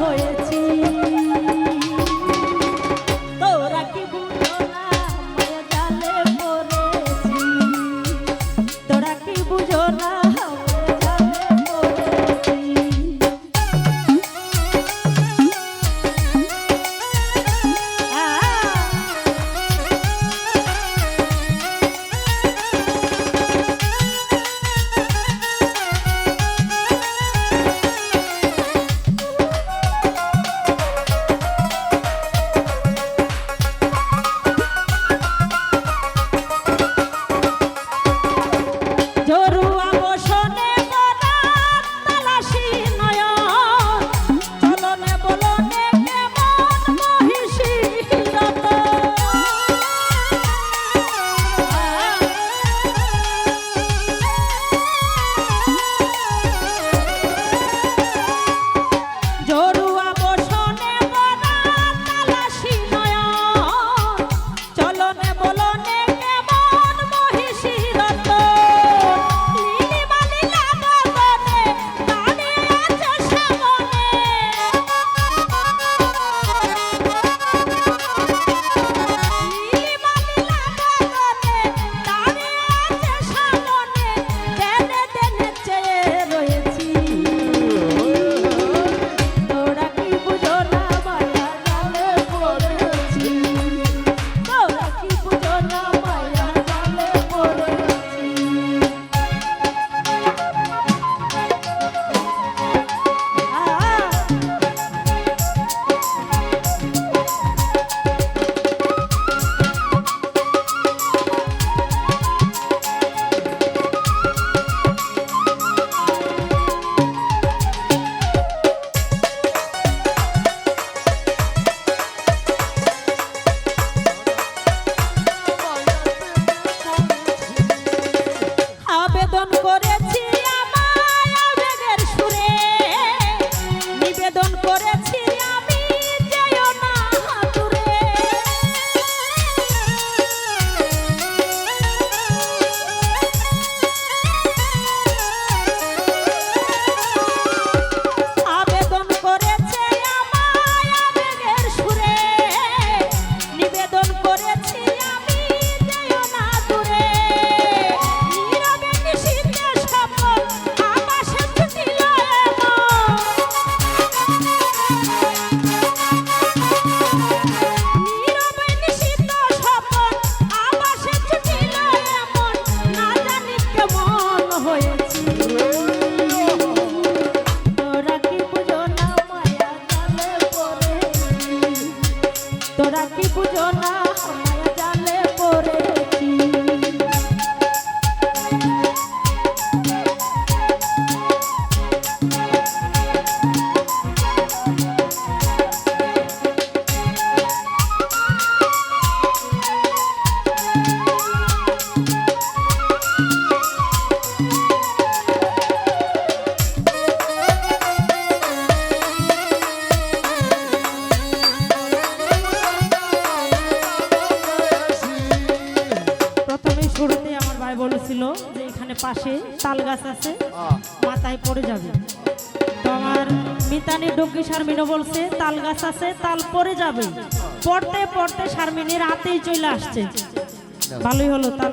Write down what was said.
হয়েছি বলছিল যে এখানে পাশে তাল গাছ আছে মাথায় পড়ে যাবে। তোমার মিতানি ডঙ্কি শারমিনও বলছে তাল গাছ আছে তাল পড়ে যাবে। পড়তে পড়তে শারমিনের রাতেই চলে আসছে। ভালোই হলো তাল